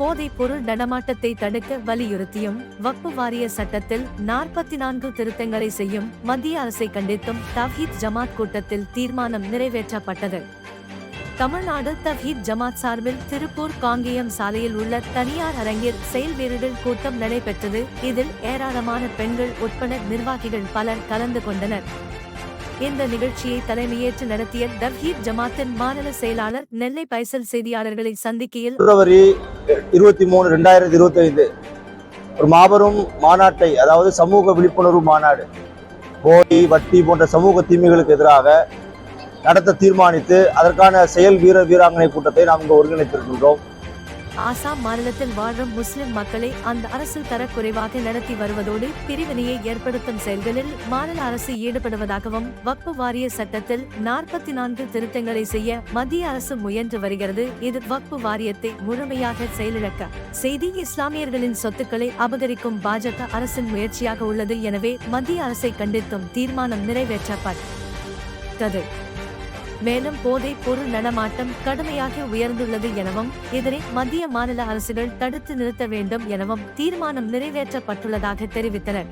போதைப் பொருள் நடமாட்டத்தை தடுக்க வலியுறுத்தியும் வக்பு வாரிய சட்டத்தில் நாற்பத்தி நான்கு திருத்தங்களை செய்யும் மத்திய அரசை கண்டித்தும் தவ்ஹீத் ஜமாத் கூட்டத்தில் தீர்மானம் நிறைவேற்றப்பட்டது. தமிழ்நாடு தவ்ஹீத் ஜமாத் சார்பில் திருப்பூர் காங்கேயம் சாலையில் உள்ள தனியார் அரங்கில் செயல்வீரர்கள் கூட்டம் நடைபெற்றது. இதில் ஏராளமான பெண்கள் உட்பட நிர்வாகிகள் பலர் கலந்து கொண்டனர். இந்த நிகழ்ச்சியை தலைமையேற்று நடத்திய தவ்ஹீத் ஜமாத்தின் மாநில செயலாளர் நெல்லை பைசல் செய்தியாளர்களை சந்திக்கையில் பிப்ரவரி இருபத்தி மூணு ரெண்டாயிரத்தி இருபத்தி ஐந்து ஒரு மாபெரும் மாநாட்டை அதாவது சமூக விழிப்புணர்வு மாநாடு போலி வட்டி போன்ற சமூக தீமைகளுக்கு எதிராக நடத்த தீர்மானித்து அதற்கான செயல் வீர வீராங்கனை கூட்டத்தை நாம் இங்கு ஒருங்கிணைத்திருக்கின்றோம். ஆசாம் மாநிலத்தில் வாழும் முஸ்லிம் மக்களை அந்த அரசு தரக்குறைவாக நடத்தி வருவதோடு பிரிவினையை ஏற்படுத்தும் செயல்களில் மாநில அரசு ஈடுபடுவதாகவும் வக்பு வாரிய சட்டத்தில் நாற்பத்தி நான்கு திருத்தங்களை செய்ய மத்திய அரசு முயன்று வருகிறது. இது வக்பு வாரியத்தை முழுமையாக செயலிழக்க செய்தி இஸ்லாமியர்களின் சொத்துக்களை அபகரிக்கும் பாஜக அரசின் முயற்சியாக உள்ளது. எனவே மத்திய அரசை கண்டித்தும் தீர்மானம் நிறைவேற்றப்பட்டது. மேலும் போதைப் பொருள் நடமாட்டம் கடுமையாக உயர்ந்துள்ளது எனவும் இதனை மத்திய மாநில அரசுகள் தடுத்து நிறுத்த வேண்டும் எனவும் தீர்மானம் நிறைவேற்றப்பட்டுள்ளதாக தெரிவித்தனர்.